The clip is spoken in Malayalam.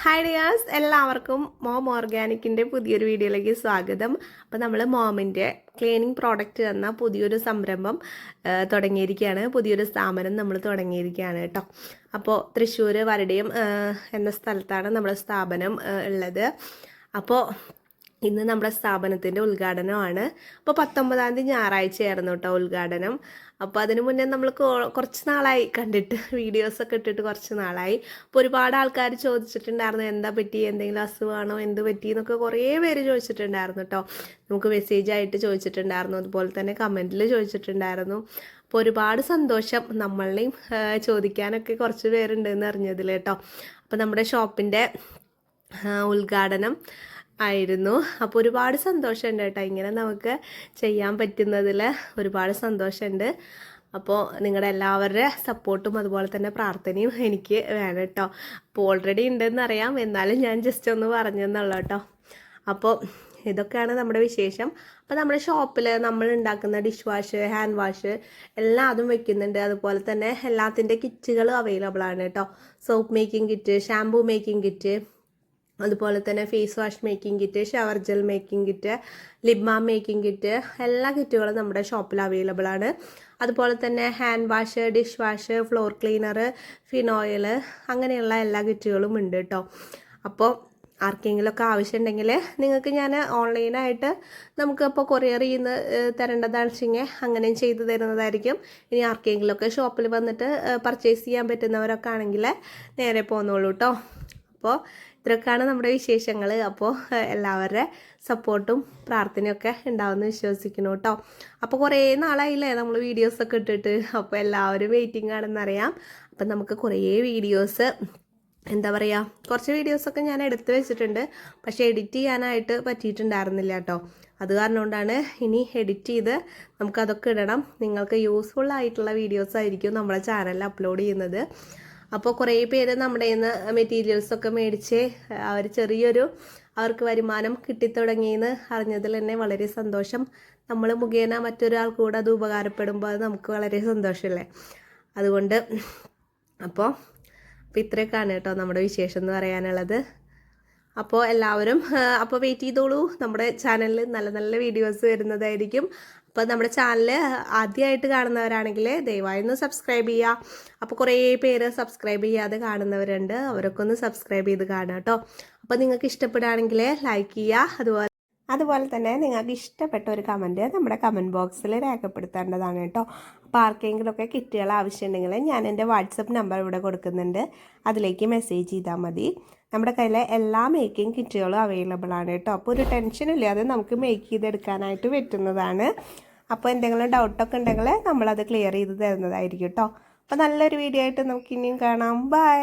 ഹായ് ഡിയാസ് എല്ലാവർക്കും മോം ഓർഗാനിക്കിന്റെ പുതിയൊരു വീഡിയോയിലേക്ക് സ്വാഗതം. അപ്പോൾ നമ്മൾ മോമിന്റെ ക്ലീനിങ് പ്രോഡക്റ്റ് എന്ന പുതിയൊരു സംരംഭം തുടങ്ങിയിരിക്കുകയാണ്. പുതിയൊരു സ്ഥാപനം നമ്മൾ തുടങ്ങിയിരിക്കുകയാണ് കേട്ടോ. അപ്പോൾ തൃശ്ശൂർ വരടിയം എന്ന സ്ഥലത്താണ് നമ്മുടെ സ്ഥാപനം ഉള്ളത്. അപ്പോൾ ഇന്ന് നമ്മുടെ സ്ഥാപനത്തിന്റെ ഉദ്ഘാടനമാണ്. അപ്പോൾ പത്തൊമ്പതാം തീയതി ഞായറാഴ്ചയായിരുന്നു കേട്ടോ ഉദ്ഘാടനം. അപ്പോൾ അതിനു മുന്നേ നമ്മൾ കുറച്ച് നാളായി കണ്ടിട്ട് വീഡിയോസൊക്കെ ഇട്ടിട്ട് കുറച്ച് നാളായി. അപ്പോൾ ഒരുപാട് ആൾക്കാർ ചോദിച്ചിട്ടുണ്ടായിരുന്നു എന്താ പറ്റി? എന്തെങ്കിലും അസുഖമാണോ? എന്ത് പറ്റി? എന്നൊക്കെ കുറേ പേര് ചോദിച്ചിട്ടുണ്ടായിരുന്നു കേട്ടോ. നമുക്ക് മെസ്സേജ് ആയിട്ട് ചോദിച്ചിട്ടുണ്ടായിരുന്നു. അതുപോലെ തന്നെ കമന്റിൽ ചോദിച്ചിട്ടുണ്ടായിരുന്നു. അപ്പോൾ ഒരുപാട് സന്തോഷം നമ്മളെയും ചോദിക്കാനൊക്കെ കുറച്ച് പേരുണ്ടെന്ന് അറിഞ്ഞതിൽ കേട്ടോ. അപ്പോൾ നമ്മുടെ ഷോപ്പിന്റെ ഉദ്ഘാടനം ആയിരുന്നു. അപ്പോൾ ഒരുപാട് സന്തോഷമുണ്ട് കേട്ടോ ഇങ്ങനെ നമുക്ക് ചെയ്യാൻ പറ്റുന്നതിൽ ഒരുപാട് സന്തോഷമുണ്ട്. അപ്പോൾ നിങ്ങളുടെ എല്ലാവരുടെ സപ്പോർട്ടും അതുപോലെ തന്നെ പ്രാർത്ഥനയും എനിക്ക് വേണം കേട്ടോ. അപ്പോൾ ഓൾറെഡി ഉണ്ടെന്ന് അറിയാം. എന്നാലും ഞാൻ ജസ്റ്റ് ഒന്ന് പറഞ്ഞെന്നുള്ളൂ കേട്ടോ. അപ്പോൾ ഇതൊക്കെയാണ് നമ്മുടെ വിശേഷം. അപ്പോൾ നമ്മുടെ ഷോപ്പിൽ നമ്മൾ ഉണ്ടാക്കുന്ന ഡിഷ് വാഷ് ഹാൻഡ് വാഷ് എല്ലാം അതും വെക്കുന്നുണ്ട്. അതുപോലെ തന്നെ എല്ലാത്തിന്റെ കിറ്റുകൾ അവൈലബിൾ ആണ് കേട്ടോ. Soap making kit shampoo making kit അതുപോലെ തന്നെ face wash making kit shower gel making kit lip balm making kit എല്ലാ കിറ്റുകളും നമ്മുടെ ഷോപ്പിൽ അവൈലബിൾ ആണ്. അതുപോലെ തന്നെ hand wash dish wash floor cleaner phenyl അങ്ങനെയുള്ള എല്ലാ കിറ്റുകളും ഉണ്ട് കേട്ടോ അപ്പോൾ ആർക്കെങ്കിലുമൊക്കെ ആവശ്യമുണ്ടെങ്കിൽ നിങ്ങൾക്ക് ഞാൻ ഓൺലൈനായിട്ട് നമുക്ക് നമുക്കിപ്പോൾ കൊറിയർ ചെയ്യുന്ന തരേണ്ടതാണ് വെച്ചെങ്കിൽ അങ്ങനെയും ചെയ്തു തരുന്നതായിരിക്കും. ഇനി ആർക്കെങ്കിലുമൊക്കെ ഷോപ്പിൽ വന്നിട്ട് പർച്ചേസ് ചെയ്യാൻ പറ്റുന്നവരൊക്കെ ആണെങ്കിൽ നേരെ പോന്നോളൂ കേട്ടോ അപ്പോൾ ഇത്രയൊക്കെയാണ് നമ്മുടെ വിശേഷങ്ങൾ അപ്പോൾ എല്ലാവരുടെ സപ്പോർട്ടും പ്രാർത്ഥനയൊക്കെ ഉണ്ടാവുമെന്ന് വിശ്വസിക്കുന്നു കേട്ടോ. അപ്പോൾ കുറേ നാളായില്ലേ നമ്മൾ വീഡിയോസൊക്കെ ഇട്ടിട്ട്. അപ്പോൾ എല്ലാവരും വെയിറ്റിംഗ് ആണെന്നറിയാം അപ്പം നമുക്ക് കുറേ വീഡിയോസ് എന്താ പറയുക കുറച്ച് വീഡിയോസൊക്കെ ഞാൻ എടുത്തു വെച്ചിട്ടുണ്ട്. പക്ഷേ എഡിറ്റ് ചെയ്യാനായിട്ട് പറ്റിയിട്ടുണ്ടായിരുന്നില്ല കേട്ടോ. അത് കാരണം കൊണ്ടാണ് ഇനി എഡിറ്റ് ചെയ്ത് നമുക്കതൊക്കെ ഇടണം. നിങ്ങൾക്ക് യൂസ്ഫുൾ ആയിട്ടുള്ള വീഡിയോസ് ആയിരിക്കും നമ്മുടെ ചാനലിൽ അപ്ലോഡ് ചെയ്യുന്നത്. അപ്പോൾ കുറേ പേര് നമ്മുടെ നിന്ന് മെറ്റീരിയൽസ് ഒക്കെ മേടിച്ച് അവർ ചെറിയൊരു അവർക്ക് വരുമാനം കിട്ടിത്തുടങ്ങിയെന്ന് അറിഞ്ഞതിൽ തന്നെ വളരെ സന്തോഷം. നമ്മൾ മുഖേന മറ്റൊരാൾ കൂടെ അത് ഉപകാരപ്പെടുമ്പോൾ അത് നമുക്ക് വളരെ സന്തോഷമല്ലേ? അതുകൊണ്ട് അപ്പോൾ അപ്പോൾ ഇത്രയൊക്കെയാണ് കേട്ടോ നമ്മുടെ വിശേഷം എന്ന് പറയാനുള്ളത്. അപ്പോൾ എല്ലാവരും അപ്പോൾ വെയിറ്റ് ചെയ്തോളൂ. നമ്മുടെ ചാനലിൽ നല്ല നല്ല വീഡിയോസ് വരുന്നതായിരിക്കും. അപ്പോൾ നമ്മുടെ ചാനൽ ആദ്യമായിട്ട് കാണുന്നവരാണെങ്കിൽ ദയവായി ഒന്ന് സബ്സ്ക്രൈബ് ചെയ്യുക അപ്പോൾ കുറേ പേര് സബ്സ്ക്രൈബ് ചെയ്യാതെ കാണുന്നവരുണ്ട്. അവരൊക്കെ ഒന്ന് സബ്സ്ക്രൈബ് ചെയ്ത് കാണുക കേട്ടോ അപ്പോൾ നിങ്ങൾക്ക് ഇഷ്ടപ്പെടുകയാണെങ്കിൽ ലൈക്ക് ചെയ്യുക അതുപോലെ അതുപോലെ തന്നെ നിങ്ങൾക്ക് ഇഷ്ടപ്പെട്ട ഒരു കമന്റ് നമ്മുടെ കമന്റ് ബോക്സിൽ രേഖപ്പെടുത്തേണ്ടതാണ് കേട്ടോ അപ്പോൾ ആർക്കെങ്കിലുമൊക്കെ കിറ്റുകൾ ആവശ്യമുണ്ടെങ്കിൽ ഞാൻ എന്റെ വാട്സപ്പ് നമ്പർ ഇവിടെ കൊടുക്കുന്നുണ്ട്. അതിലേക്ക് മെസ്സേജ് ചെയ്താൽ മതി. നമ്മുടെ കയ്യിലെ എല്ലാ മേക്കിംഗ് കിറ്റുകളും അവൈലബിൾ ആണ് കേട്ടോ അപ്പോൾ ഒരു ടെൻഷൻ ഇല്ലാതെ നമുക്ക് മേക്ക് ചെയ്തെടുക്കാനായിട്ട് പറ്റുന്നതാണ്. അപ്പോൾ എന്തെങ്കിലും ഡൗട്ടൊക്കെ ഉണ്ടെങ്കിൽ നമ്മളത് ക്ലിയർ ചെയ്ത് തരുന്നതായിരിക്കും കേട്ടോ അപ്പോൾ നല്ലൊരു വീഡിയോ ആയിട്ട് നമുക്ക് ഇനിയും കാണാം. ബൈ